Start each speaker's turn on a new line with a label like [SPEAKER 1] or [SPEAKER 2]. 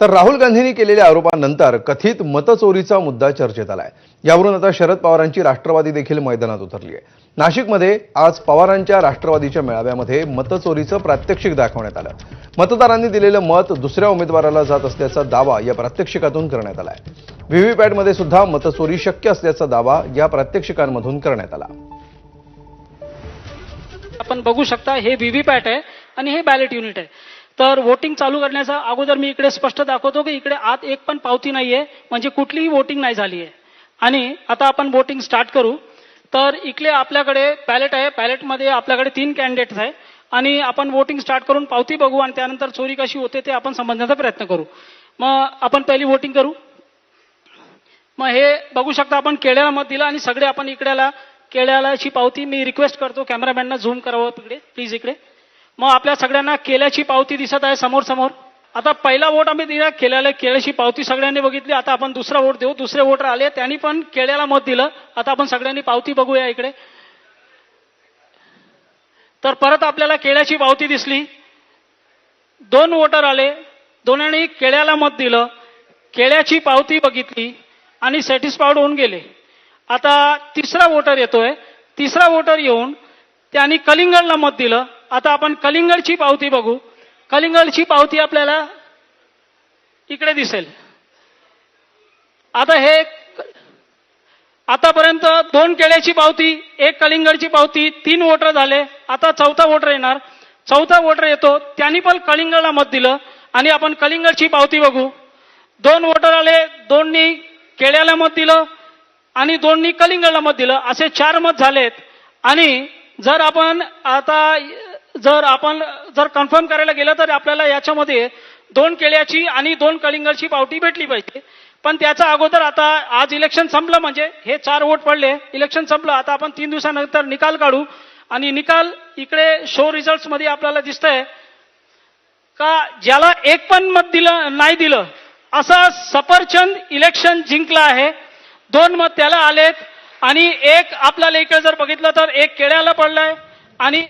[SPEAKER 1] तर राहुल गांधींनी केलेल्या आरोपांनंतर कथित मतचोरीचा मुद्दा चर्चेत आलाय. यावरून आता शरद पवारांची राष्ट्रवादी देखील मैदानात उतरली आहे. नाशिकमध्ये आज पवारांच्या राष्ट्रवादीच्या मेळाव्यामध्ये मतचोरीचं प्रात्यक्षिक दाखवण्यात आलं. मतदारांनी दिलेलं मत दुसऱ्या उमेदवाराला जात असल्याचा दावा या प्रात्यक्षिकातून करण्यात आलाय. व्हीव्हीपॅटमध्ये सुद्धा मतचोरी शक्य असल्याचा दावा या प्रात्यक्षिकांमधून करण्यात आला.
[SPEAKER 2] आपण बघू शकता हे व्हीव्हीपॅट आहे आणि हे बॅलेट युनिट आहे. तर वोटिंग चालू करण्याचा अगोदर मी इकडे स्पष्ट दाखवतो की इकडे आत एक पण पावती नाहीये म्हणजे कुठलीही वोटिंग नाही झाली आहे आणि आता आपण वोटिंग स्टार्ट करू. तर इकडे आपल्याकडे पॅलेट आहे. पॅलेटमध्ये आपल्याकडे तीन कॅन्डिडेट्स आहे. आणि आपण वोटिंग स्टार्ट करून पावती बघू आणि त्यानंतर चोरी कशी होते ते आपण समजण्याचा प्रयत्न करू. मग आपण पहिली वोटिंग करू. मग हे बघू शकता आपण केळ्याला मत दिलं आणि सगळे आपण इकड्याला केळ्यालाची पावती मी रिक्वेस्ट करतो. कॅमेरामॅनना झूम करावं तिकडे. प्लीज इकडे. मग आपल्या सगळ्यांना केल्याची पावती दिसत आहे समोर समोर. आता पहिला वोट आम्ही दिला केल्याला केळ्याची पावती सगळ्यांनी बघितली. आता आपण दुसरा वोट देऊ. दुसरे वोटर आले त्यांनी पण केळ्याला मत दिलं. आता आपण सगळ्यांनी पावती बघूया इकडे. तर परत आपल्याला केळ्याची पावती दिसली. दोन वोटर आले. दोन्ही केळ्याला मत दिलं. केळ्याची पावती बघितली आणि सॅटिस्फाईड होऊन गेले. आता तिसरा वोटर येतोय. तिसरा वोटर येऊन त्यांनी कलिंगडला मत दिलं. आता आपण कलिंगडची पावती बघू. कलिंगडची पावती आपल्याला इकडे दिसेल. आता हे आतापर्यंत दोन केळ्याची पावती एक कलिंगडची पावती तीन वोटर झाले. आता चौथा वोटर येणार. चौथा वोटर येतो. त्यांनी पण कलिंगडला मत दिलं. आणि आपण कलिंगडची पावती बघू. दोन वोटर आले. दोननी केळ्याला मत दिलं. आणि दोननी कलिंगडला मत दिलं. असे चार मत झालेत. आणि जर आपण आता जर आपण जर कन्फर्म करायला गेलं तर आपल्याला याच्यामध्ये दोन केळ्याची आणि दोन कलिंगडची पावटी भेटली पाहिजे. पण त्याचा अगोदर आता आज इलेक्शन संपलं म्हणजे हे चार वोट पडले. इलेक्शन संपलं. आता आपण तीन दिवसानंतर निकाल काढू. आणि निकाल इकडे शो रिझल्टमध्ये आपल्याला दिसतंय का ज्याला एक पण मत दिलं नाही दिलं असा सफरचंद इलेक्शन जिंकला आहे. दोन मत त्याला आलेत. आणि एक आपल्याला इकडे जर बघितलं तर एक केळ्याला पडलंय आणि